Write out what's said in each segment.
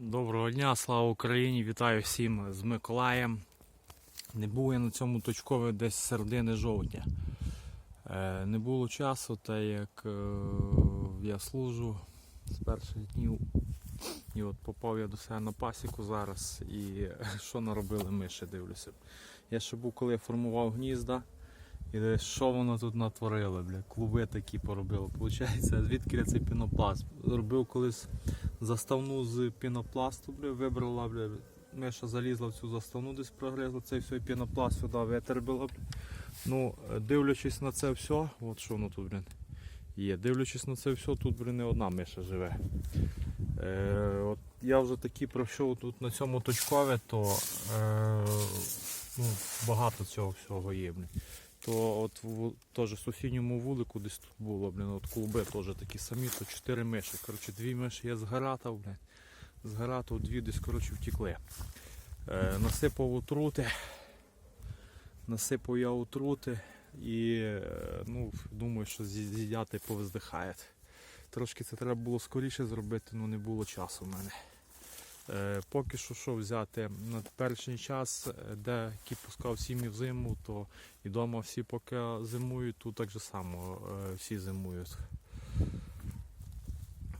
Доброго дня, слава Україні! Вітаю всім з Миколаєм. Не був я на цьому точкові десь середини жовтня. Е, Не було часу, та як е, я служу з перших днів. І от попав я до себе на пасіку зараз і що наробили миші, дивлюся. Я ще був, коли я формував гнізда. І десь що воно тут натворило, бля, клуби такі поробило. Получається, звідки я цей пінопласт? Робив колись заставну з пінопласту, бля, вибрала, бля, миша залізла в цю заставну, десь прогризла, цей все пінопласт сюди витербила. Ну, дивлячись на це все, от що воно тут, блін, є. Дивлячись на це все, тут, блін, не одна миша живе. Е, от я вже таки пройшов тут на цьому точкові, то е, ну, багато цього всього є. Блін. То от в теж в сусідньому вулику десь тут було, блін, от клуби теж такі самі, то чотири миші. Коротше, дві миші я згаратав, блін. Згаратав, дві десь коротше, втікли. Е, насипав отрути. Насипав я отрути і е, ну, думаю, що з'ї- з'їдять повздихають. Трошки це треба було скоріше зробити, але не було часу в мене. Е, поки що що взяти на перший час, е, де який пускав сім'ї в зиму, то і вдома всі поки зимують, тут так же само е, всі зимують.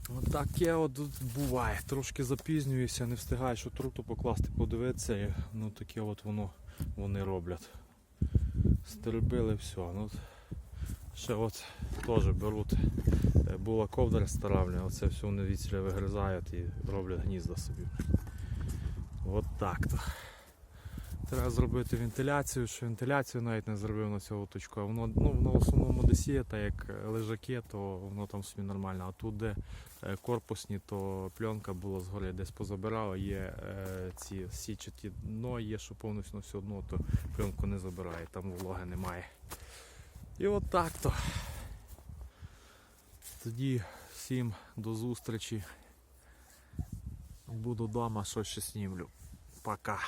От таке от буває. Трошки запізнююся, не встигаєш отруту покласти, подивитися, ну таке от воно вони роблять. Стеребили все. Ну, ще от теж беруть. Е, Була ковдра стара, бля, оце все вони віцеля вигризають і роблять гнізда собі. От так то. Треба зробити вентиляцію, що вентиляцію навіть не зробив на цього точку. Воно, ну, в основному десь є, та як лежаки, то воно там собі нормально. А тут, де е, корпусні, то пленка була згори десь позабирала, є е, ці січаті дно, є, що повністю все одно, то пленку не забирає, там вологи немає. І от так то. Тоді всім до зустрічі. Буду вдома, щось ще снімлю. Пока.